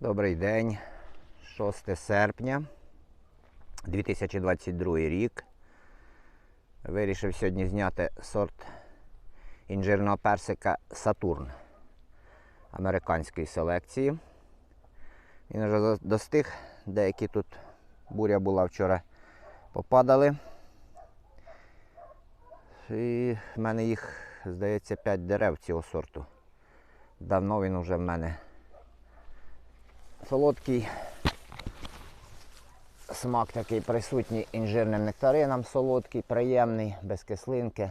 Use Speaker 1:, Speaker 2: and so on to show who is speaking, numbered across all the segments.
Speaker 1: Добрий день. 6 серпня 2022 рік. Вирішив сьогодні зняти сорт інжирного персика Сатурн американської селекції. Він вже достиг, деякі тут буря була вчора, попадали. І в мене їх, здається, 5 дерев цього сорту. Давно він вже в мене солодкий смак такий присутній інжирним нектаринам, солодкий, приємний, без кислинки.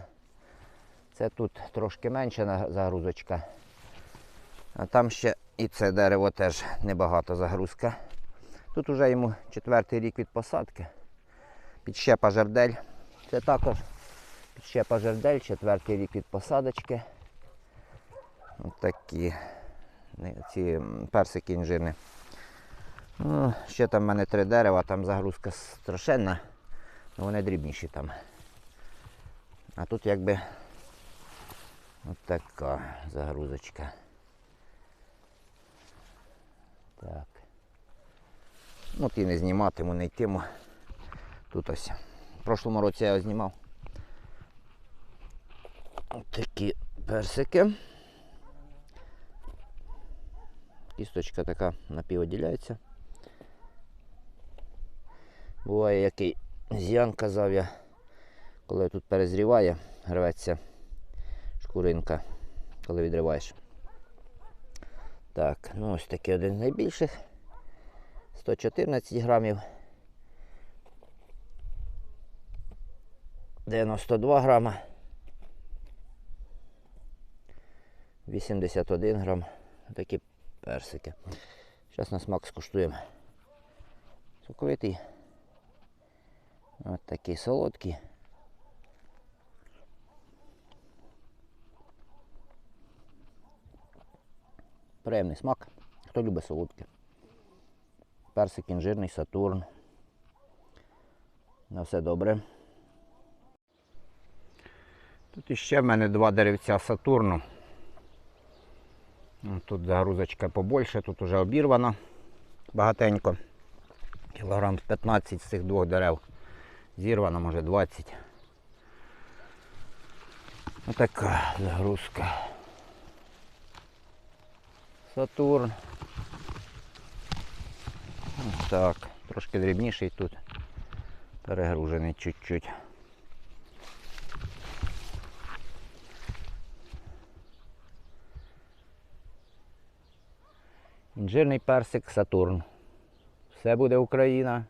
Speaker 1: Це тут трошки менше загрузочка. А там ще і це дерево теж небагато загрузка. Тут вже йому четвертий рік від посадки. Підщепа жердель. Це також підщепа жердель, четвертий рік від посадочки. Ось такі ці персики інжирні. Ну, ще там в мене три дерева, там загрузка страшенна, але вони дрібніші там. А тут якби от така загрузочка. Так. Ну, ті не зніматиму, не йтиму. Тут ось. В прошлому році я його знімав. Ось такі персики. Кісточка така напіводіляється. Буває який з'ян, казав я, коли тут перезріває, рветься шкуринка, коли відриваєш. Так, ну ось такий один з найбільших. 114 грамів. 92 грама. 81 грам. Такі персики. Зараз на смак скуштуємо. Соковитий. Ось такий солодкий. Приємний смак. Хто любить солодке. Персик інжирний, Сатурн. На все добре. Тут іще в мене два деревця Сатурну. Ну, Тут загрузочка побольше, тут уже обірвана багатенько. Кілограм 15 з цих двох дерев. Зірвано, може 20. Отака загрузка. Сатурн. Так. Трошки дрібніший тут. Перегружений чуть-чуть. Інжирний персик Сатурн. Все буде Україна.